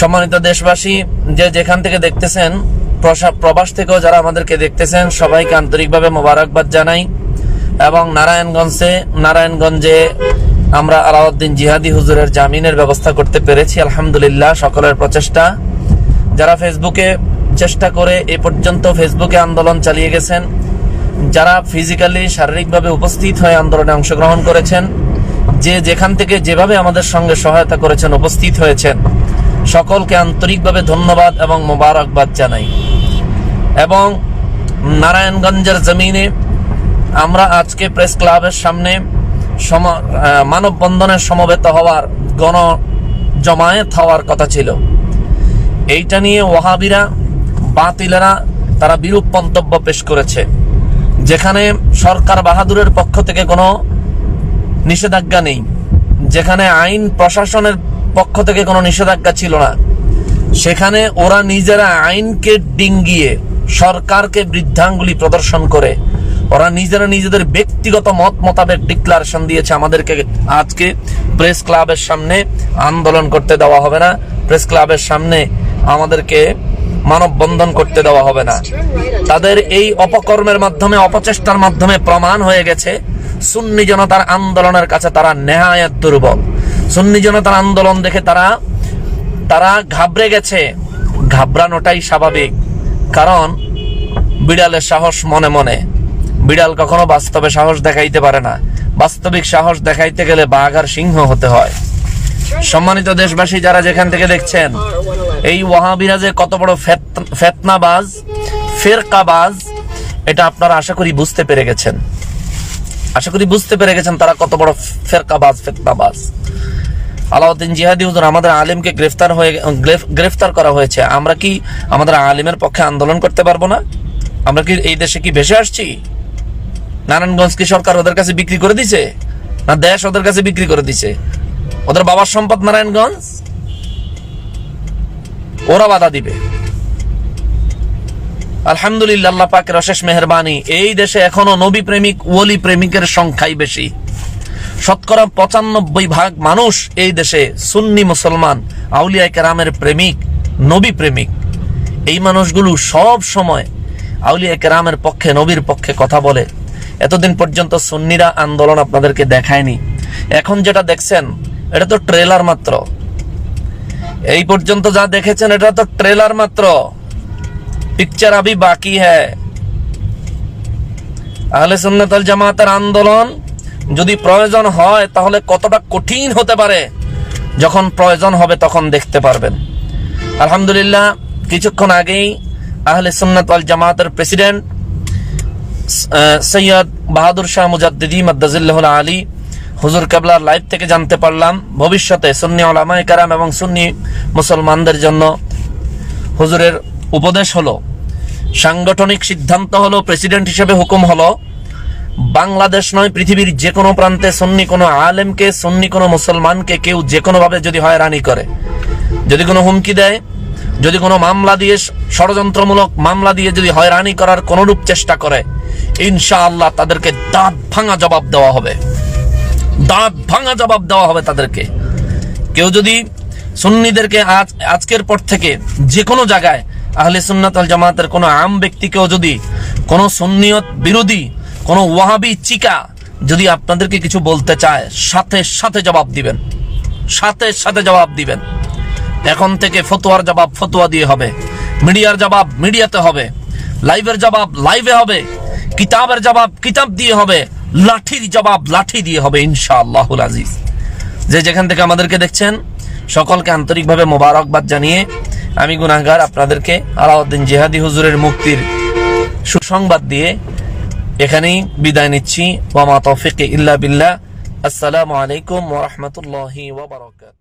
সম্মানিত দেশবাসী, যে যেখান থেকে দেখতেছেন প্রবাস থেকেও যারা আমাদেরকে দেখতেছেন, সবাইকে আন্তরিকভাবে মোবারকবাদ জানাই। এবং নারায়ণগঞ্জে নারায়ণগঞ্জে আমরা আলাউদ্দিন জিহাদি হুজুরের জামিনের ব্যবস্থা করতে পেরেছি, আলহামদুলিল্লাহ, সকলের প্রচেষ্টা। যারা ফেসবুকে চেষ্টা করে, এ পর্যন্ত ফেসবুকে আন্দোলন চালিয়ে গেছেন, যারা ফিজিক্যালি, শারীরিকভাবে উপস্থিত হয়ে আন্দোলনে অংশগ্রহণ করেছেন, যে যেখান থেকে যেভাবে আমাদের সঙ্গে সহায়তা করেছেন, উপস্থিত হয়েছেন। সকলকে আন্তরিকভাবে ধন্যবাদ এবং মোবারকবাদ জানাই। এবং নারায়ণগঞ্জের জমিনে আমরা আজকে প্রেস ক্লাবের সামনে সম- মানববন্ধনের সমবেত হওয়ার গণ জমায়েত হওয়ার কথা ছিল। এইটা নিয়ে ওয়াহাবিরা, বাতিলেরা তারা বিরূপ মন্তব্য পেশ করেছে। যেখানে সরকার বাহাদুরের পক্ষ থেকে কোনো নিষেধাজ্ঞা নেই। যেখানে আইন প্রশাসনের পক্ষ থেকে কোনো নিষেধাজ্ঞা ছিল না। সেখানে ওরা নিজেরা আইনকে ডিঙ্গিয়ে সরকারকে বৃদ্ধাঙ্গুলি প্রদর্শন করে। ওরা নিজেরা নিজেদের ব্যক্তিগত মত মোতাবেক ডিক্লারেশন দিয়েছে আমাদেরকে আজকে। প্রেস ক্লাবের সামনে আন্দোলন করতে দেওয়া হবে না। প্রেস ক্লাবের সামনে আমাদেরকে মানববন্ধন করতে দেওয়া হবে না। তাদের এই অপকর্মের মাধ্যমে, অপচেষ্টার মাধ্যমে প্রমাণ হয়ে গেছে, সুন্নি জনতার আন্দোলনের কাছে তারা নেহায়াত দুর্বল। সুন্নি জনতার আন্দোলন দেখে তারা তারা ঘাবড়ে গেছে। ঘাবড়ানোটাই স্বাভাবিক। কারণ বিড়ালের সাহস মনে মনে। বিড়াল কখনো বাস্তবে সাহস দেখাইতে পারে না। বাস্তবিক সাহস দেখাইতে গেলে বাঘ আর সিংহ হতে হয়। সম্মানিত দেশবাসী, যারা যেখান থেকে দেখছেন, এই ওয়াহাবিরা যে কত বড় ফেত- ফেতনাবাজ, ফেরকাবাজ, এটা আপনারা আশা করি বুঝতে পেরে গেছেন। আশা করি বুঝতে পেরে গেছেন তারা কত বড় ফেরকাবাজ, ফেতনাবাজ। আলাউদ্দিন জিহাদি হুজুর, আমাদের আলিমকে গ্রেফতার হয়ে গ্রেফতার করা হয়েছে। আমরা কি আমাদের আলিমের পক্ষে আন্দোলন করতে পারব না? আমরা কি এই দেশে কি ভেসে আসছি? নারায়ণগঞ্জ কি সরকার ওদের কাছে বিক্রি করে দিছে? না দেশ ওদের কাছে বিক্রি করে দিছে? ওদের বাবার সম্পদ নারায়ণগঞ্জ? ওরা বাধা দিবে। আলহামদুলিল্লাহ পাকের অশেষ মেহরবানি। এই দেশে এখনও নবী প্রেমিক, ওলি প্রেমিকের সংখ্যাই বেশি। শতকরা পঁচানব্বই ভাগ মানুষ এই দেশে সুন্নি মুসলমান, আউলিয়া কেরামের প্রেমিক, নবী প্রেমিক। এই মানুষগুলো সব সময় আউলিয়া কেরামের পক্ষে, নবীর পক্ষে কথা বলে। এতদিন পর্যন্ত সুন্নিরা আন্দোলন আপনাদেরকে দেখায়নি। এখন যেটা দেখছেন, এটা তো ট্রেলার মাত্র। এই পর্যন্ত যা দেখেছেন, এটা তো ট্রেলার মাত্র। পিকচার আবি বাকি হ্যায় আহলে সুন্নাতল জামাতের আন্দোলন যদি প্রয়োজন হয়, তাহলে কতটা কঠিন হতে পারে? যখন প্রয়োজন হবে, তখন দেখতে পারবেন। আলহামদুলিল্লাহ, কিছুক্ষণ আগেই আহলে সুন্নাত ওয়াল জামাতের প্রেসিডেন্ট সৈয়দ বাহাদুর শাহ মুজাদ্দিদি মাদ্দাজিল্লাহ আলী, হুজুর কেবলার লাইভ থেকে জানতে পারলাম, ভবিষ্যতে সুন্নি ওলামায়ে কারাম এবং সুন্নি মুসলমানদের জন্য হুজুরের উপদেশ হলো, সাংগঠনিক সিদ্ধান্ত হলো, প্রেসিডেন্ট হিসেবে হুকুম হলো, বাংলাদেশ নয়, পৃথিবীর যে কোনো প্রান্তে সন্নি কোনো আলেমকে, সন্নি কোনো মুসলমানকে কেউ যে কোনোভাবে যদি হয়রানি করে, যদি কোনো হুমকি দেয়, যদি কোনো মামলা দিয়ে, ষড়যন্ত্রমূলক মামলা দিয়ে যদি হয়রানি করার কোনরূপ চেষ্টা করে, ইনশাআল্লাহ তাদেরকে দাঁত ভাঙা জবাব দেওয়া হবে। দাঁত ভাঙা জবাব দেওয়া হবে তাদেরকে। কেউ যদি সুন্নিদেরকে আজ, আজকের পর থেকে যে কোনো জায়গায় আহলে সুন্নাত আল জামাতের কোনো আম ব্যক্তিকেও যদি কোনো সুন্নিয়ত বিরোধী, কোনো ওয়াহাবি চিকা যদি আপনাদেরকে কিছু বলতে চায়, সাথে সাথে জবাব দিবেন। সাথে সাথে জবাব দিবেন। এখন থেকে ফতোয়ার জবাব ফতোয়া দিয়ে হবে। মিডিয়ার জবাব মিডিয়াতে হবে। লাইভের জবাব লাইভে হবে। কিতাবের জবাব কিতাব দিয়ে হবে। লাঠির জবাব লাঠি দিয়ে হবে ইনশাআল্লাহুল আজিজ। যে যেখান থেকে আমাদেরকে দেখছেন, সকলকে আন্তরিকভাবে মোবারকবাদ জানিয়ে আমি গুনাহগার, আপনাদেরকে আলাউদ্দিন জেহাদি হুজুরের মুক্তির সুসংবাদ দিয়ে এখানেই বিদায় নিচ্ছি। ওয়ামা তৌফিক ইল্লা বিল্লাহ। আসসালামু আলাইকুম ওয়া ওবরাকাত